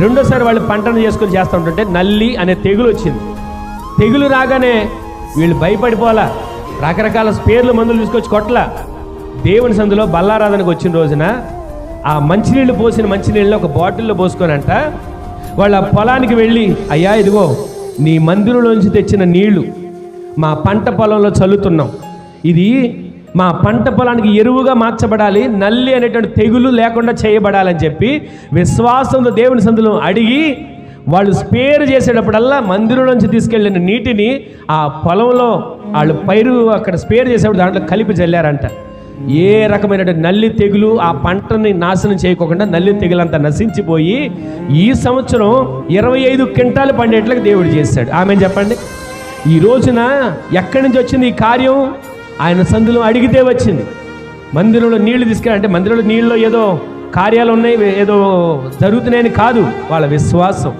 రెండోసారి వాళ్ళు పంటను చేసుకొని చేస్తూ ఉంటుంటే నల్లి అనే తెగులు వచ్చింది. తెగులు రాగానే వీళ్ళు భయపడిపోలా రకరకాల స్పేర్లు మందులు తీసుకొచ్చి కొట్ల దేవుని సందులో బల్లారాధనకు వచ్చిన రోజున ఆ మంచినీళ్ళు పోసిన మంచినీళ్ళని ఒక బాటిల్లో పోసుకొనంట వాళ్ళ పొలానికి వెళ్ళి అయ్యా ఇదిగో నీ మందిరంలోంచి తెచ్చిన నీళ్ళు మా పంట పొలంలో చల్లుతున్నాం. ఇది మా పంట పొలానికి ఎరువుగా మార్చబడాలి నల్లి అనేటువంటి తెగులు లేకుండా చేయబడాలని చెప్పి విశ్వాసంతో దేవుని సందులో అడిగి వాళ్ళు స్పేర్ చేసేటప్పుడల్లా మందిరం నుంచి తీసుకెళ్ళిన నీటిని ఆ పొలంలో వాళ్ళు పైరు అక్కడ స్పేర్ చేసేటప్పుడు దాంట్లో కలిపి చల్లారంట. ఏ రకమైన నల్లి తెగులు ఆ పంటని నాశనం చేయకోకుండా నల్లి తెగులంతా నశించిపోయి ఈ సంవత్సరం ఇరవై ఐదు క్వింటాలు పండేట్లకు దేవుడు చేశాడు. ఆమె చెప్పండి? ఈ రోజున ఎక్కడి నుంచి వచ్చింది ఈ కార్యం? ఆయన సందులో అడిగితే వచ్చింది. మందిరంలో నీళ్ళు తీసుకెళ్ళి అంటే మందిరంలో నీళ్ళలో ఏదో కార్యాలు ఉన్నాయి ఏదో జరుగుతున్నాయని కాదు వాళ్ళ విశ్వాసం.